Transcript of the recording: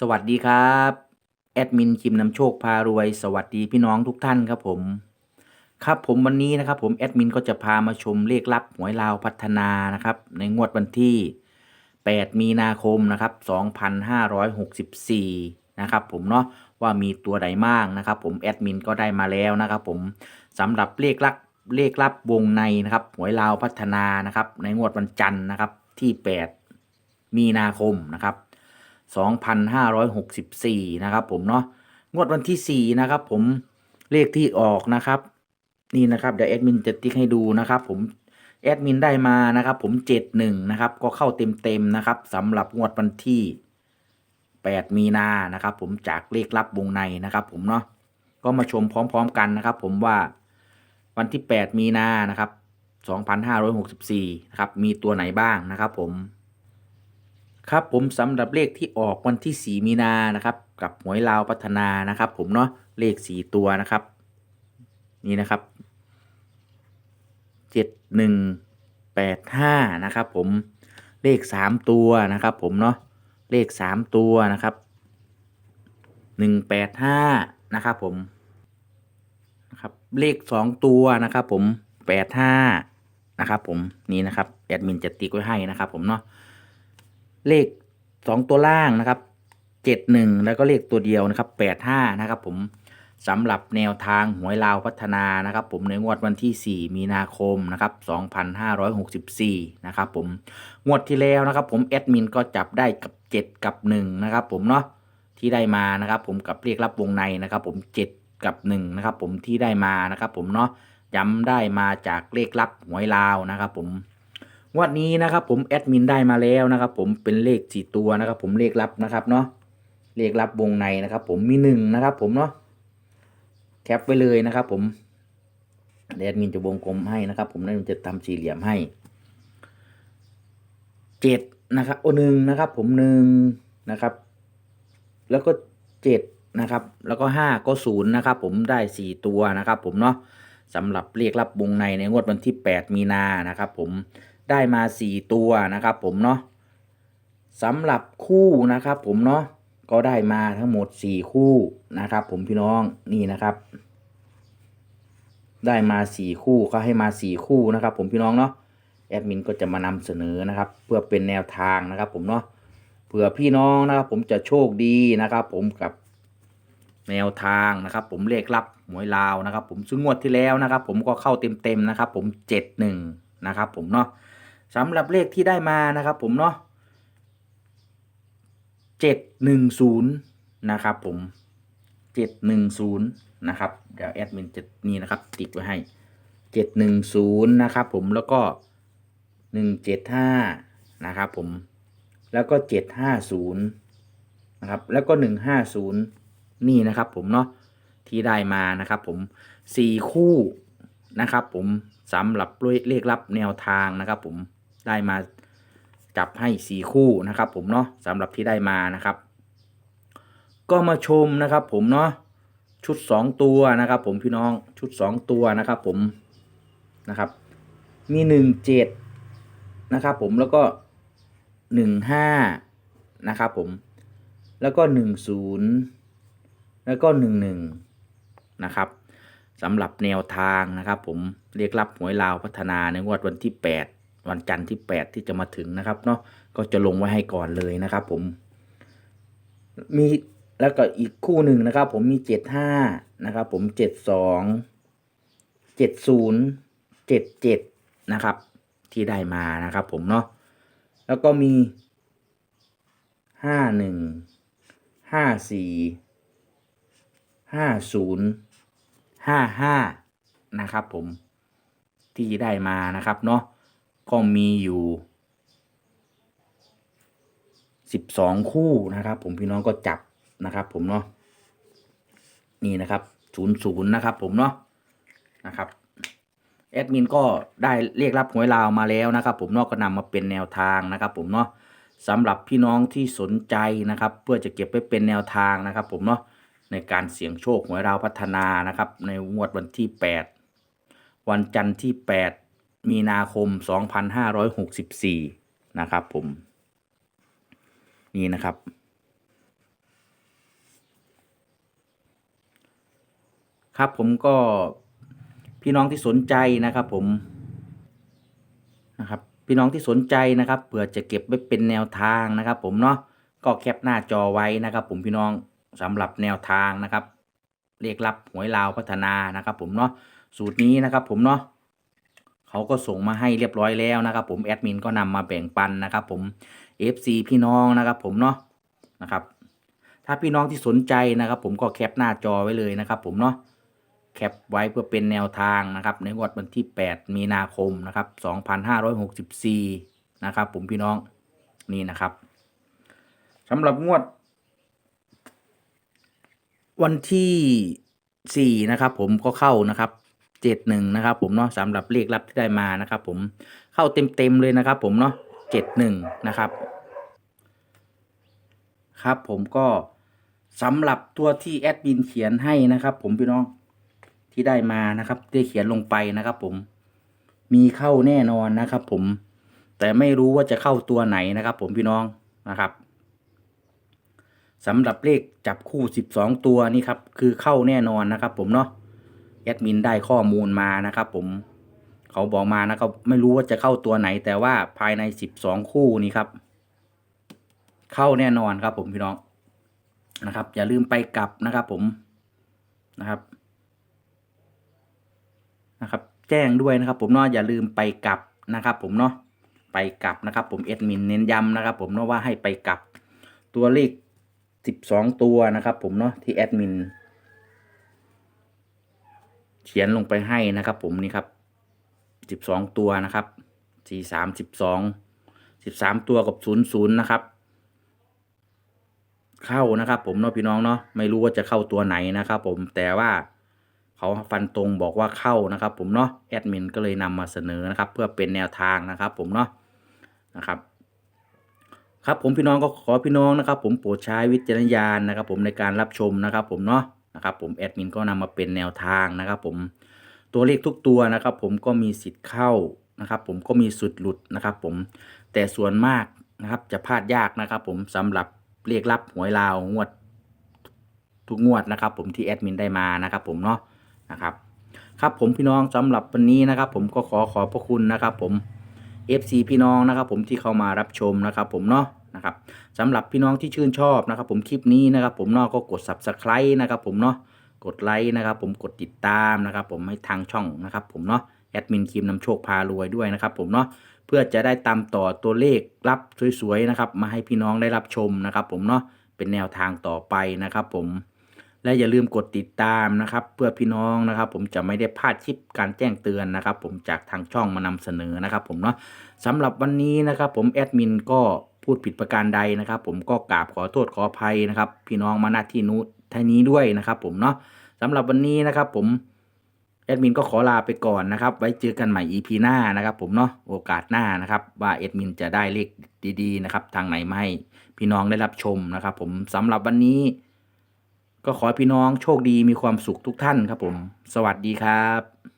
สวัสดีครับ แอดมินคิมนำโชคพารวย สวัสดีพี่น้องทุกท่านครับผม ครับผมวันนี้นะครับผมแอดมินก็จะพามาชมเลขลับหวยลาวพัฒนานะครับในงวดวันที่ 8 มีนาคมนะครับ 2564 นะครับผมเนาะว่ามีตัวใดบ้างนะครับผมแอดมินก็ได้มาแล้วนะครับผมสำหรับเลขลับเลขลับวงในนะครับหวยลาวพัฒนานะครับในงวดวันจันทร์นะครับที่ 8 มีนาคมนะครับ 2,564 นะครับผมเนาะงวดวันที่ 4 นะครับผมเลขที่ออกนะครับ นี่นะครับเดี๋ยวแอดมินจะติ๊กให้ดูนะครับ ผมแอดมินได้มานะครับผม71นะครับก็เข้าเต็มๆนะครับสำหรับงวดวันที่ 8 มีนานะครับ ผมจากเลขลับวงในนะครับ ผมเนาะก็มาชมพร้อม ๆ กันนะครับ ผมว่าวันที่ 8 มีนานะครับ2564นะครับมีตัวไหนบ้างนะครับ ผม ครับผมสำหรับเลขที่ออกวันที่ 4 มีนานะครับกับหวยลาวพัฒนานะครับ ผมเนาะเลข 4 ตัวนะครับ นี่นะครับ 7185 นะครับผมเลข 3 ตัวนะครับ ผมเนาะเลข 3 ตัวนะครับ 185 นะครับผมนะครับเลข 2 ตัวนะครับ ผม 85 นะครับ ผมนี่นะครับแอดมินจะติ๊กไว้ให้นะครับ ผมเนาะ เลขสองตัวล่างนะครับเจ็ดหนึ่งแล้วก็เลขตัวเดียวนะครับแปดห้านะครับผมสำหรับแนวทางหวยลาวพัฒนานะครับ ผมในงวดวันที่ 4 มีนาคมนะครับ 2564 นะครับผมงวดที่แล้วนะครับ ผมแอดมินก็จับได้กับ 7 กับ 1 นะครับ ผมเนาะที่ได้มานะครับ ผมกับเรียกรับวงในนะครับ ผม 7 กับ 1 นะครับ ผมที่ได้มานะครับ ผมเนาะย้ำได้มาจากเลขลับหวยลาวนะครับ ผม งวดนี้นะครับผมแอดมินได้มาแล้วนะครับผมเป็นเลขสี่ตัวนะครับผมเลขลับนะครับเนาะเลขลับวงในนะครับ ผมมีหนึ่งนะครับ ผมเนาะแคปไว้เลยนะครับ ผมแอดมินจะวงกลมให้นะครับ ผมนั่นจะทำสี่เหลี่ยมให้เจ็ดนะครับโอหนึ่งนะครับ ผมหนึ่งนะครับ แล้วก็เจ็ดนะครับ แล้วก็ห้าก็ศูนย์นะครับ ผมได้สี่ตัวนะครับ ผมเนาะสำหรับเลขลับวงในในงวดวันที่8มีนานะครับ ผม ได้มา 4 ตัวนะครับผมเนาะสำหรับคู่นะครับผมเนาะก็ได้มาทั้งหมด 4 คู่นะครับ ผมพี่น้องนี่นะครับ ได้มา 4 คู่เขาให้มา 4 คู่นะครับ ผมพี่น้องเนาะแอดมินก็จะมานำเสนอนะครับ เพื่อเป็นแนวทางนะครับ ผมเนาะเผื่อพี่น้องนะครับ ผมจะโชคดีนะครับ ผมกับแนวทางนะครับ ผมเลขลับหวยลาวนะครับ ผมซึ่งงวดที่แล้วนะครับ ผมก็เข้าเต็มๆนะครับ ผมเจ็ดหนึ่งนะครับ ผมเนาะ สำหรับเลขที่ได้มานะครับผมเนาะเจ็ดหนึ่งศูนย์นะครับผมเจ็ดหนึ่งศูนย์นะครับเดี๋ยวแอดมินจะนี่นะครับติดไว้ให้เจ็ดหนึ่งศูนย์นะครับผมแล้วก็หนึ่งเจ็ดห้านะครับผมแล้วก็เจ็ดห้าศูนย์นะครับแล้วก็หนึ่งห้าศูนย์นี่นะครับผมเนาะที่ได้มานะครับผมสี่คู่นะครับผมสำหรับเลขลับแนวทางนะครับผม ได้มาจับให้สี่คู่นะครับผมเนาะสำหรับที่ได้มานะครับ ก็มาชมนะครับผมเนาะชุดสองตัวนะครับ ผมพี่น้องชุดสองตัวนะครับผมนะครับ มีหนึ่งเจ็ดนะครับผมแล้วก็หนึ่งห้านะครับผมแล้วก็หนึ่งศูนย์แล้วก็หนึ่งหนึ่งนะครับสำหรับแนวทางนะครับ ผมเรียกรับหวยลาวพัฒนาในงวดวันที่ 8 วันจันทร์ที่ 8 ที่จะมาถึงนะครับเนาะก็จะลงไว้ให้ก่อนเลยนะครับ ผม มีแล้วก็อีกคู่หนึ่งนะครับ ผมมี75นะครับ ผม72 70 77นะครับ ที่ได้มานะครับ ผมเนาะแล้วก็มี51 54ห้าศูนย์ห้าห้านะครับ ผมที่ได้มานะครับเนาะ ก็มีอยู่สิบสองคู่นะครับ ผมพี่น้องก็จับนะครับ ผมเนาะนี่นะครับศูนย์ศูนย์นะครับ ผมเนาะนะครับแอดมินก็ได้เรียกรับหวยลาวมาแล้วนะครับ ผมเนาะก็นำมาเป็นแนวทางนะครับ ผมเนาะสำหรับพี่น้องที่สนใจนะครับ เพื่อจะเก็บไว้เป็นแนวทางนะครับ ผมเนาะในการเสี่ยงโชคหวยราวพัฒนานะครับ ในงวดวันที่ 8 วันจันทร์ที่ 8 มีนาคม 2564 นะครับผม นี่นะครับ ครับผมก็พี่น้องที่สนใจนะครับผมนะครับพี่น้องที่สนใจนะครับเผื่อจะเก็บไว้เป็นแนวทางนะครับผมเนาะก็แคปหน้าจอไว้นะครับ ผมพี่น้องสำหรับแนวทางนะครับ เลขรับหวยลาวพัฒนานะครับ ผมเนาะสูตรนี้นะครับ ผมเนาะ เขาก็ส่งมาให้เรียบร้อยแล้วนะครับ ผมแอดมินก็นำมาแบ่งปันนะครับ ผม FC พี่น้องนะครับ ผมเนาะนะครับ ถ้าพี่น้องที่สนใจนะครับ ผมก็แคปหน้าจอไว้เลยนะครับ ผมเนาะแคปไว้เพื่อเป็นแนวทางนะครับ ในงวดวันที่ 8 มีนาคมนะครับ 2564 นะครับ ผมพี่น้องนี่นะครับสำหรับงวด วันที่ 4 นะครับ ผมก็เข้านะครับ 71นะครับผมเนาะสำหรับเลขลับที่ได้มานะครับ ผมเข้าเต็มๆเลยนะครับ ผมเนาะ71นะครับ ครับผมก็สำหรับตัวที่แอดมินเขียนให้นะครับ ผมพี่น้องที่ได้มานะครับได้เขียนลงไปนะครับ ผมมีเข้าแน่นอนนะครับ ผมแต่ไม่รู้ว่าจะเข้าตัวไหนนะครับ ผมพี่น้องนะครับสำหรับเลขจับคู่ 12 ตัวนี่ครับคือเข้าแน่นอนนะครับ ผมเนาะ แอดมินได้ข้อมูลมานะครับผมเขาบอกมานะครับไม่รู้ว่าจะเข้าตัวไหน แต่ว่าภายใน 12 คู่นี้ครับ เข้าแน่นอนครับผมพี่น้องนะครับ อย่าลืมไปกลับนะครับผมนะครับนะครับ แจ้งด้วยนะครับผมเนาะอย่าลืมไปกลับนะครับผมเนาะไปกลับนะครับผมเอดมินเน้นย้ำนะครับผมเนาะว่าให้ไปกลับตัวเลขสิบสองตัวนะครับผมเนาะที่แอดมิน เขียนลงไปให้นะครับผมนี่ครับสิบสองตัวนะครับสี่สามสิบสองสิบสามตัวกับศูนย์ศูนย์นะครับ เข้านะครับ ผมเนาะพี่น้องเนาะไม่รู้ว่าจะเข้าตัวไหนนะครับ ผมแต่ว่าเขาฟันตรงบอกว่าเข้านะครับ ผมเนาะแอดมินก็เลยนำมาเสนอนะครับ เพื่อเป็นแนวทางนะครับ ผมเนาะนะครับครับผมพี่น้องก็ขอพี่น้องนะครับ ผมโปรดใช้วิจารณญาณนะครับ ผมในการรับชมนะครับ ผมเนาะ นะครับผมแอดมินก็นำมาเป็นแนวทางนะครับผมตัวเลขทุกตัวนะครับ ผมก็มีสิทธิ์เข้านะครับ ผมก็มีสุดหลุดนะครับ ผมแต่ส่วนมากนะครับจะพลาดยากนะครับ ผมสำหรับเรียกรับหวยลาวงวดทุกงวดนะครับ ผมที่แอดมินได้มานะครับ ผมเนาะนะครับ ครับผมพี่น้องสำหรับวันนี้นะครับ ผมก็ขอขอบพระคุณนะครับ ผม FC พี่น้องนะครับ ผมที่เข้ามารับชมนะครับ ผมเนาะ นะครับสำหรับพี่น้องที่ชื่นชอบนะครับผมคลิปนี้นะครับผมเนาะก็กด subscribe นะครับผมเนาะกดไลค์นะครับผมกดติดตามนะครับผมให้ทางช่องนะครับผมเนาะแอดมินคิมนำโชคพารวยด้วยนะครับผมเนาะเพื่อจะได้ตามต่อตัวเลขรับสวยๆนะครับมาให้พี่น้องได้รับชมนะครับผมเนาะเป็นแนวทางต่อไปนะครับผมและอย่าลืมกดติดตามนะครับ เพื่อพี่น้องนะครับ ผมจะไม่ได้พลาดคลิปการแจ้งเตือนนะครับ ผมจากทางช่องมานำเสนอนะครับ ผมเนาะสำหรับวันนี้นะครับ ผมแอดมินก็ พูดผิดประการใดนะครับ ผมก็กราบขอโทษขออภัยนะครับ พี่น้องมาณที่นู้ท่านี้ด้วยนะครับผมเนาะสำหรับวันนี้นะครับผมแอดมินก็ขอลาไปก่อนนะครับ ไว้เจอกันใหม่ EP หน้านะครับผมเนาะโอกาสหน้านะครับ ว่าแอดมินจะได้เลขดีๆนะครับ ทางไหนไมาให้พี่น้องได้รับชมนะครับ ผมสำหรับวันนี้ ก็ขอพี่น้องโชคดีมีความสุขทุกท่านครับผม สวัสดีครับ